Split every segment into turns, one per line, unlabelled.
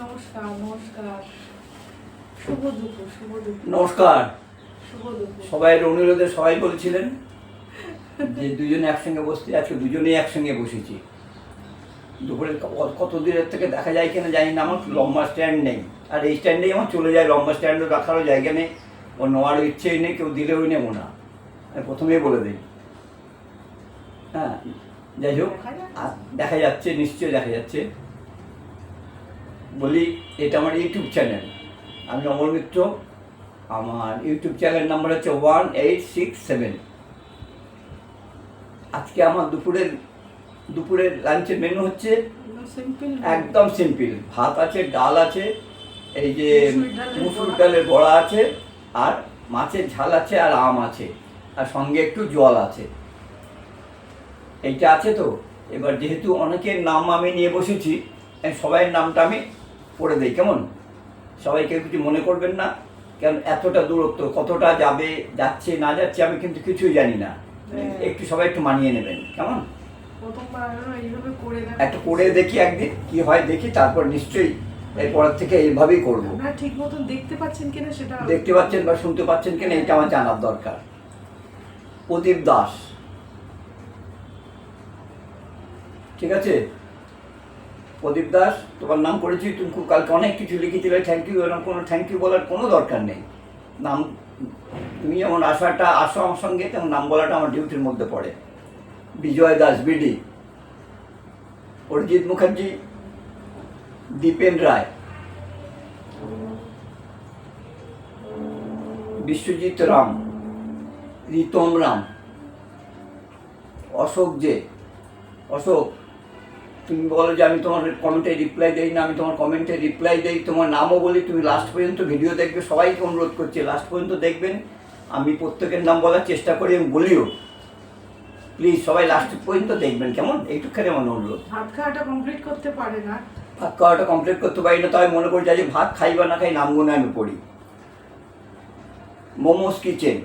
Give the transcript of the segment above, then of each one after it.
নমস্কার নমস্কার। শুভ দুপুর শুভ দুপুর।
নমস্কার।
শুভ দুপুর।
সবাই অনুরোধে সবাই বলছিলেন যে দুজনে একসঙ্গে বসতে আজকে দুজনেই একসঙ্গে বসেছি। দুপুরে ক- কত দূরের থেকে দেখা যায় কিনা জানি না আমার লম্বা স্ট্যান্ড নেই। আর এই স্ট্যান্ডেই আমার চলে যায় লম্বা স্ট্যান্ডও রাখারও জায়গা নেই। ও নেওয়ারও ইচ্ছেই নেই কেউ দিলেও নেব না। আমি প্রথমেই বলে দিই। হ্যাঁ যাই হোক
দেখা যাচ্ছে
নিশ্চয়ই দেখা যাচ্ছে। বলি এটা আমার ইউটিউব চ্যানেল আমি অমল মিত্র। আমার ইউটিউব চ্যানেল নাম্বার হচ্ছে ওয়ান এইট সিক্স সেভেন আজকে আমার দুপুরের দুপুরের লাঞ্চের মেনু হচ্ছে একদম সিম্পল ভাত আছে ডাল আছে এই যে
মুসুর ডালের বড়া।
আছে আর মাছের ঝাল আছে আর আম আছে আর সঙ্গে একটু জল আছে। এইটা আছে তো? এবার যেহেতু অনেকের নাম আমি নিয়ে বসেছি সবাইয়ের নামটা আমি পড়ে দিই কেমন? সবাই কেউ কিছু মনে করবেন না কারণ এতটা দূরত্ব কতটা যাবে যাচ্ছে না যাচ্ছে আমি কিন্তু কিছুই জানি না।
হ্যাঁ।
একটু সবাই একটু মানিয়ে নেবেন কেমন? একটা করে দেখি একদিন কি হয় দেখি তারপর নিশ্চয়ই এরপর থেকে এইভাবেই করব।
ঠিক মতন দেখতে পাচ্ছেন কিনা সেটা
দেখতে পাচ্ছেন বা শুনতে পাচ্ছেন কিনা এটা আমার জানার দরকার। প্রদীপ দাস। ঠিক আছে? প্রদীপ দাস, তোমার নাম করেছি, তুমি খুব কালকে অনেক কিছু লিখেছিলে থ্যাংক ইউ এরকম কোনো থ্যাংক ইউ বলার কোনো দরকার নেই। নাম, তুমি যেমন আসাটা আসো আমার সঙ্গে, তেমন নাম বলাটা আমার ডিউটির মধ্যে পড়ে। বিজয় দাস বিডি অরিজিৎ মুখার্জি, দীপেন রায়। বিশ্বজিৎ রাম, রিতম রাম। অশোক যে অশোক তুমি বলো যে আমি তোমার কমেন্টে রিপ্লাই দেই না আমি তোমার কমেন্টে রিপ্লাই দেই তোমার নামও বলি তুমি লাস্ট পর্যন্ত ভিডিও দেখবে সবাইকে অনুরোধ করছি লাস্ট পর্যন্ত দেখবেন। আমি প্রত্যেকের নাম বলার চেষ্টা করি এবং বলিও। প্লিজ সবাই লাস্ট পর্যন্ত দেখবেন কেমন? এইটুখানি আমার অনুরোধ।
ভাত খাওয়াটা কমপ্লিট করতে পারে না।
ভাত খাওয়াটা কমপ্লিট করতে পারি না তাই মনে করি যে ভাত খাই বা না খাই নাম আমি পড়ি। মোমোস কিচেন।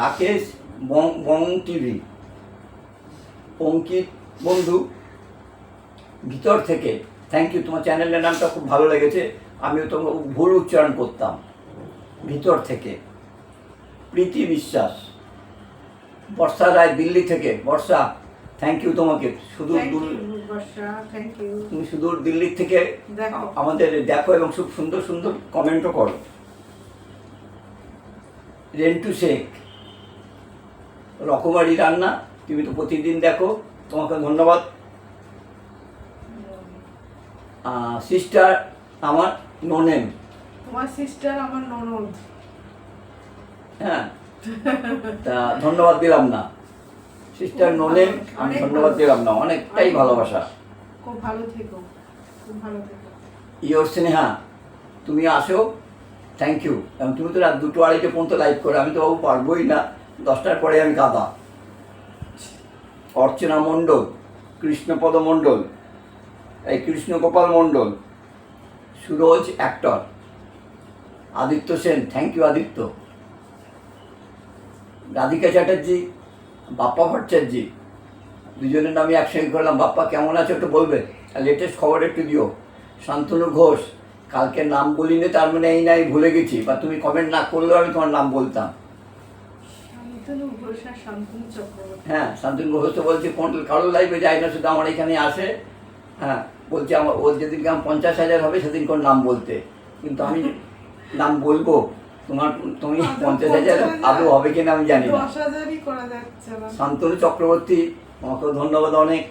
রাকেশ বং বং টিভি। অঙ্কিত বন্ধু ভিতর থেকে থ্যাংক ইউ তোমার চ্যানেলের নামটা খুব ভালো লেগেছে আমিও তোমার ভুল উচ্চারণ করতাম। ভিতর থেকে প্রীতি বিশ্বাস বর্ষা রায় দিল্লি থেকে বর্ষা থ্যাংক ইউ তোমাকে শুধু
থ্যাংক
দূর
ইউ বর্ষা থ্যাংক ইউ
তুমি সুদূর দিল্লির থেকে আমাদের দেখো এবং খুব সুন্দর সুন্দর কমেন্টও করো। রেন্টু শেখ রকমারি রান্না তুমি তো প্রতিদিন দেখো। তোমাকে ধন্যবাদ। সিস্টার আমার নোনেম।
তোমার সিস্টার আমার ননদ।
হ্যাঁ তা ধন্যবাদ দিলাম না। সিস্টার নোনেম আমি ধন্যবাদ দিলাম না অনেকটাই ভালোবাসা।
খুব ভালো থেকো খুব ভালো থেকো।
ইয়োর স্নেহা তুমি আসো থ্যাংক ইউ এবং তুমি তো রাত দুটো আড়াইটে পর্যন্ত লাইভ করে আমি তো বাবু পারবোই না দশটার পরে আমি কাদা। অর্চনা মণ্ডল, কৃষ্ণপদ মণ্ডল, এই Krishnagopal Mondal, Suraj actor Aditya Sen thank you Aditya. Radhika Chatterjee, Bappa Bhattacharya, দুজনের নামে একসঙ্গে করলাম। বাপ্পা, কেমন আছে একটু বলবে? লেটেস্ট খবর একটু দিও। শান্তনু ঘোষ, কালকে নাম বলিনি, তার মানে এই নাই, ভুলে গেছি। বা তুমি কমেন্ট না করলেও আমি তোমার নাম বলতাম।
শান্তনু ঘোষ আর শান্তনু চক্রবর্তী।
হ্যাঁ শান্তনু ঘোষ তো বলছে কোন কারও লাইভে যায় না শুধু আমার এখানে আসে। হ্যাঁ বলছে আমার ওর পঞ্চাশ হাজার হবে সেদিন কোন নাম বলতে। কিন্তু আমি নাম বলব? তোমার তুমি পঞ্চাশ হাজার হবে কিনা আমি জানি না। শান্তনু চক্রবর্তী তোমাকেও ধন্যবাদ অনেক।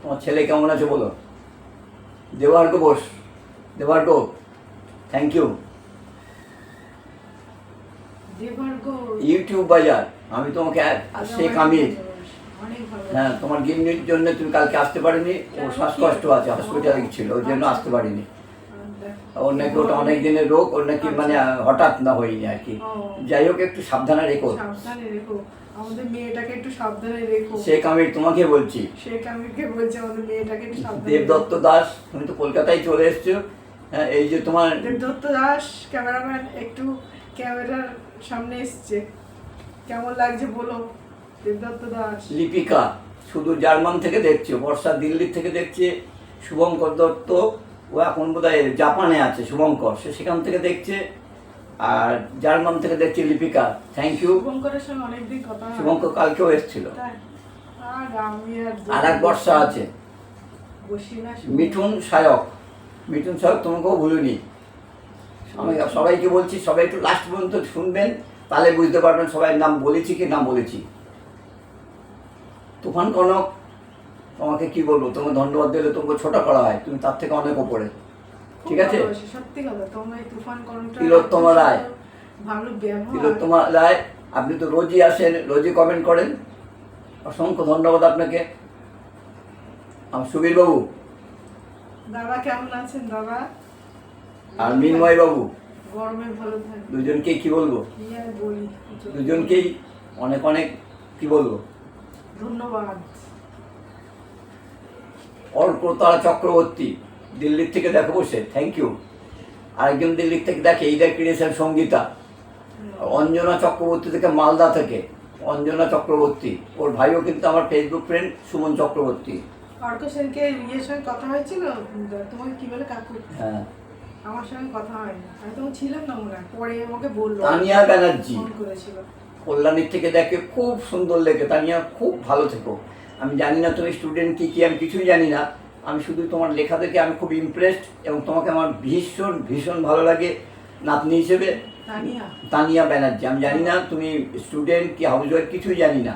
তোমার ছেলে কেমন আছে বলো? Debargha Bose Debargha thank you YouTube Bazar. আমি তোমাকে
অনেক ভালো
হ্যাঁ তোমার গিন্নির জন্য তুমি কালকে আসতে পারিনি। ওর শ্বাসকষ্ট আছে হসপিটালে ছিল ওই জন্য আসতে পারিনি। ওর নাকি ওটা অনেক দিনের রোগ ওর নাকি মানে হঠাৎ না হয়নি আর কি। যাই হোক একটু সাবধানে রেখো।
আমাদের মেয়েটাকে একটু সাবধানে রেখো।
শেখ আমির তোমাকে বলছি।
শেখ আমিরকে বলছে আমাদের মেয়েটাকে একটু সাবধানে
দেবদত্ত দাস তুমি তো কলকাতায় চলে এসছো। হ্যাঁ এই যে তোমার
দেবদত্ত দাস ক্যামেরাম্যান একটু ক্যামেরার সামনে এসছে। কেমন লাগছে বলো? দেবদত্ত দাস।
লিপিকা শুধু জার্মান থেকে দেখছে বর্ষা দিল্লি থেকে দেখছে শুভঙ্কর দত্ত ও এখন বোধহয় জাপানে আছে শুভঙ্কর সে সেখান থেকে দেখছে আর জার্মান থেকে দেখছে লিপিকা। থ্যাংক ইউ
শুভঙ্করের সঙ্গে অনেকদিন কথা
শুভঙ্কর কালকেও এসেছিল।
আর
এক বর্ষা আছে। মিঠুন সায়ক। মিঠুন সায়ক তোমাকেও ভুলিনি। আমি সবাইকে বলছি সবাই একটু লাস্ট পর্যন্ত শুনবেন। তাহলে বুঝতে পারবেন সবাই নাম বলেছি কি নাম বলেছি। তুফান কনক তোমাকে কি বলব? তোমাকে ধন্যবাদ দিলে তোমাকে ছোট করা হয় তুমি তার থেকে অনেক ওপরে ঠিক আছে?
সত্যি কথা তোমরা তুফান
তিলোত্তমা রায়।
ভালো ব্যবহার।
তিলোত্তমা রায় আপনি তো রোজই আসেন রোজই কমেন্ট করেন। অসংখ্য ধন্যবাদ আপনাকে। আমার সুবীর বাবু
দাদা কেমন আছেন দাদা?
আর মিনময় বাবু
গরমে ভালো থাকবে
দুজনকেই কি বলব? দুজনকেই অনেক অনেক কি বলব?
ধন্যবাদ।
অর্কতারা চক্রবর্তী দিল্লির থেকে দেখো বসে থ্যাংক ইউ আরেকজন দিল্লির থেকে দেখে এইটা ক্রিয়েছেন সঙ্গীতা। অঞ্জনা চক্রবর্তী থেকে মালদা থেকে অঞ্জনা চক্রবর্তী। ওর ভাইও কিন্তু আমার ফেসবুক ফ্রেন্ড সুমন চক্রবর্তী।
অর্ক সেনকে ইয়ের সঙ্গে কথা হয়েছিল? তোমাকে কি বলে কাকু?
হ্যাঁ।
আমার সঙ্গে কথা হয়নি। আমি তখন ছিলাম না মনে হয় পরে আমাকে বলল।
তানিয়া ব্যানার্জি।
ফোন করেছিল।
কল্যাণীর থেকে দেখে খুব সুন্দর লেগে তানিয়া খুব ভালো থেকো। আমি জানি না তুমি স্টুডেন্ট কী কী আমি কিছুই জানি না। আমি শুধু তোমার লেখা দেখে আমি খুব ইমপ্রেসড এবং তোমাকে আমার ভীষণ ভীষণ ভালো লাগে নাতনি হিসেবে।
তানিয়া।
তানিয়া ব্যানার্জি। আমি জানি না তুমি স্টুডেন্ট কি হাউস ওয়াইফ কিছুই জানি না।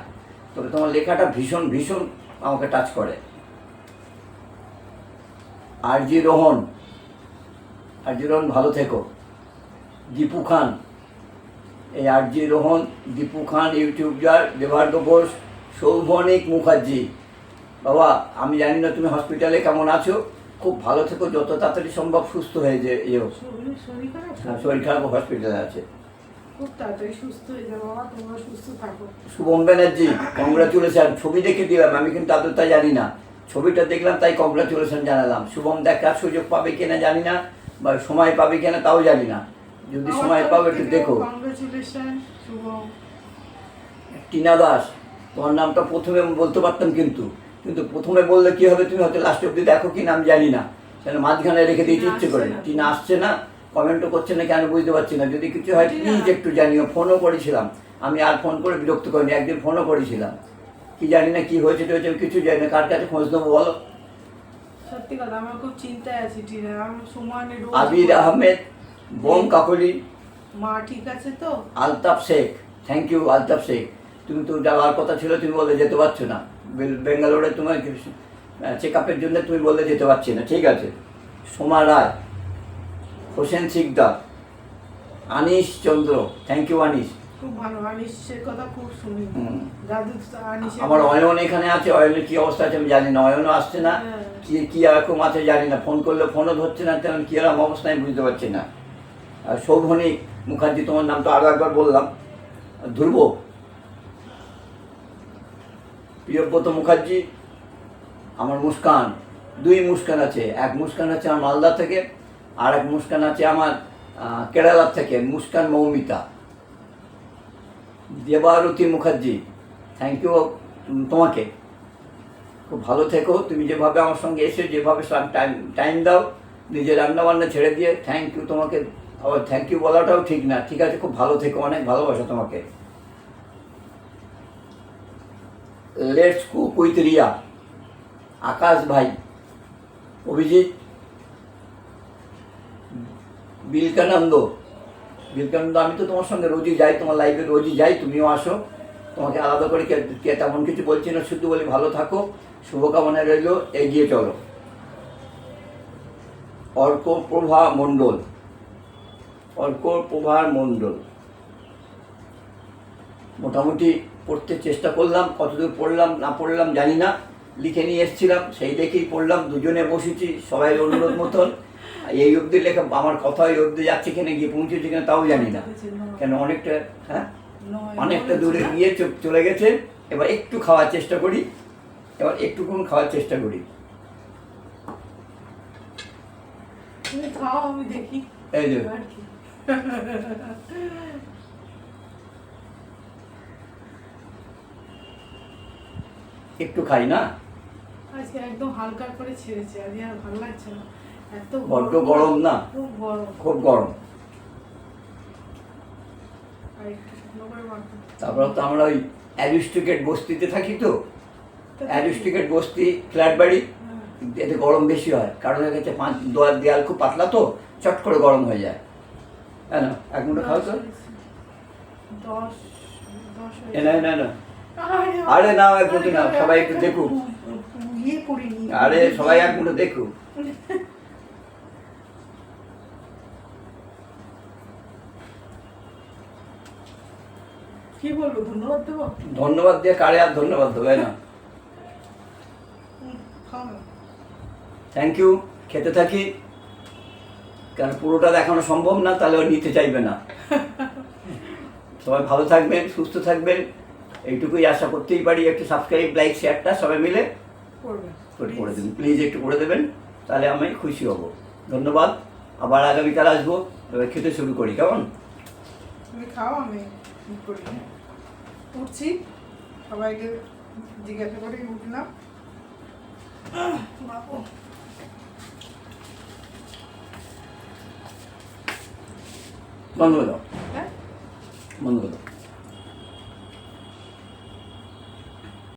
তবে তোমার লেখাটা ভীষণ ভীষণ আমাকে টাচ করে। আর জি রোহন। আর জি রোহন ভালো থেকো। দীপু খান। এই R G Rohan Dipu Khan YouTuber Debargha Ghosh Souvanik Mukherjee. বাবা আমি জানি না তুমি হসপিটালে কেমন আছো। খুব ভালো থেকো যত তাড়াতাড়ি সম্ভব সুস্থ হয়ে যে এও
শরীর খারাপ?
হ্যাঁ, হসপিটালে আছে। শুভম ব্যানার্জি কংগ্রাচুলেশন ছবি দেখে দিলাম? আমি কিন্তু আদরটা জানি না। ছবিটা দেখলাম তাই কংগ্রাচুলেশন জানালাম। শুভম দেখার সুযোগ পাবে কিনা জানি না। বা সময় পাবে কিনা তাও জানি না। যদি সময় পাবে একটু দেখো। টিনা দাস তোমার নামটা প্রথমে বলতে পারতাম কিন্তু। কিন্তু প্রথমে বললে কি হবে তুমি হয়তো লাস্ট অব্দি দেখো কি নাম জানি না। সেটা মাঝখানে রেখে
টিনা
ইচ্ছে করে।
না।
টিনা আসছে না কমেন্টও করছে না কেন বুঝতে পারছি না। যদি কিছু হয়। প্লিজ একটু জানিও ফোনও করেছিলাম। আমি আর ফোন করে বিরক্ত করিনি একদিন ফোনও করেছিলাম। কি জানি না কি হয়েছে টয়েছে আমি কিছু জানি না। কার কাছে খোঁজ দেবো বলো?
সত্যি কথা আমার খুব চিন্তায় আছি টিনা আমি সুমানে রোজ
আবির আহমেদ বোম কাকলি।
মা ঠিক আছে তো?
Altaf Sheikh thank you Altaf Sheikh. তুমি তো যাওয়ার কথা ছিল তুমি বললে যেতে পারছ না। বেঙ্গালোরে তোমার চেক আপের জন্য তুমি বললে যেতে পারছি না ঠিক আছে? সোমা রায় হোসেন শিকদার আনিস চন্দ্র থ্যাংক ইউ আনিস
খুব ভালো আনিসের কথা খুব শুনি। দাদু আনিসের
আমার অয়ন এখানে আছে অয়নের কি অবস্থা আছে আমি জানি না অয়নও আসছে না
হ্যাঁ।
কি কি এরকম আছে জানি না ফোন করলে ফোনও ধরছে না তেমন কি এরকম অবস্থা আমি বুঝতে পারছি না। আর শোভনী মুখার্জি তোমার নাম তো আরও একবার বললাম। ধ্রুব। প্রিয়ব্রত মুখার্জি আমার মুস্কান দুই মুস্কান আছে এক মুস্কান আছে আমার মালদা থেকে আর এক মুস্কান আছে আমার আহ, কেরালার থেকে মুস্কান মৌমিতা। দেবারতী মুখার্জি থ্যাংক ইউ তোমাকে। খুব ভালো থেকো, তুমি যেভাবে আমার সঙ্গে এসে যেভাবে টাইম টাইম দাও, নিজের রান্না বান্না ছেড়ে দিয়ে থ্যাংক ইউ তোমাকে, আবার থ্যাংক ইউ বলাটাও ঠিক না। ঠিক আছে, খুব ভালো থেকো, অনেক ভালোবাসা তোমাকে। Let's cook with Riya Akash ভাই, অভিজিৎ, বিলকানন্দ। বিলকানন্দ আমি তো তোমার সঙ্গে রোজই যাই, তোমার লাইফে রোজই যাই, তুমিও আসো। তোমাকে আলাদা করে কে তেমন কিছু বলছি না, শুধু বলি ভালো থাকো, শুভকামনা রইল, এগিয়ে চলো। অর্ক প্রভা মণ্ডল অর্ক প্রভা মণ্ডল। মোটামুটি পড়তে চেষ্টা করলাম, কতদূর পড়লাম, না পড়লাম জানি না। লিখে নিয়ে এসেছিলাম, সেই দেখেই পড়লাম, দুজনে বসেছি সবাই অনুরোধ মতন। এই অবধি লেখা আমার কথা এই অবধি যাচ্ছে কিনা গিয়ে পৌঁছেছে কিনা তাও জানি না। কেন অনেকটা হ্যাঁ? অনেকটা দূরে গিয়ে চলে গেছে। এবার একটু খাওয়ার চেষ্টা করি। এবার একটুকুন খাওয়ার চেষ্টা করি। এই যে। একটু খাই না?
আজকে একদম হালকা করে ছেড়েছে আর ভালো লাগছে না।
বড্ড গরম না?
খুব গরম।
তারপর তো আমরা ওই অ্যারিস্টিকেট বস্তিতে থাকি তো। অ্যারিস্টিকেট বস্তি ফ্ল্যাট বাড়ি।
হ্যাঁ।
এতে গরম বেশি হয়। কারণ এর পাঁচ দোয়ার দেয়াল খুব পাতলা তো চট করে গরম হয়ে যায়। হ্যাঁ না? এক মুঠো খাও তো। না না না।
আরে
আরে এক মুঠো নাও, সবাই একটু দেখুক।
ইয়ে
আরে সবাই এক মুঠো দেখুক।
কি বলব ধন্যবাদ দেবো
ধন্যবাদ দিয়ে কারে আর ধন্যবাদ দেবে না? থ্যাংক ইউ খেতে থাকি। কারণ পুরোটা দেখানো সম্ভব না তাহলে ও নিতে চাইবে না। সবাই ভালো থাকবেন সুস্থ থাকবেন। এইটুকুই আশা করতেই পারি একটু সাবস্ক্রাইব লাইক শেয়ারটা সবাই মিলে করে দেবেন। প্লিজ একটু করে দেবেন তাহলে আমি খুশি হব। ধন্যবাদ। আবার আগামীকাল আসব এবার খেতে শুরু করি কেমন?
তুমি খাও আমি ই করি। উঠছি সবাইকে জিজ্ঞাসা করেই উঠলাম বাবু।
বন্ধ করে দাও
হ্যাঁ
বন্ধ করে দাও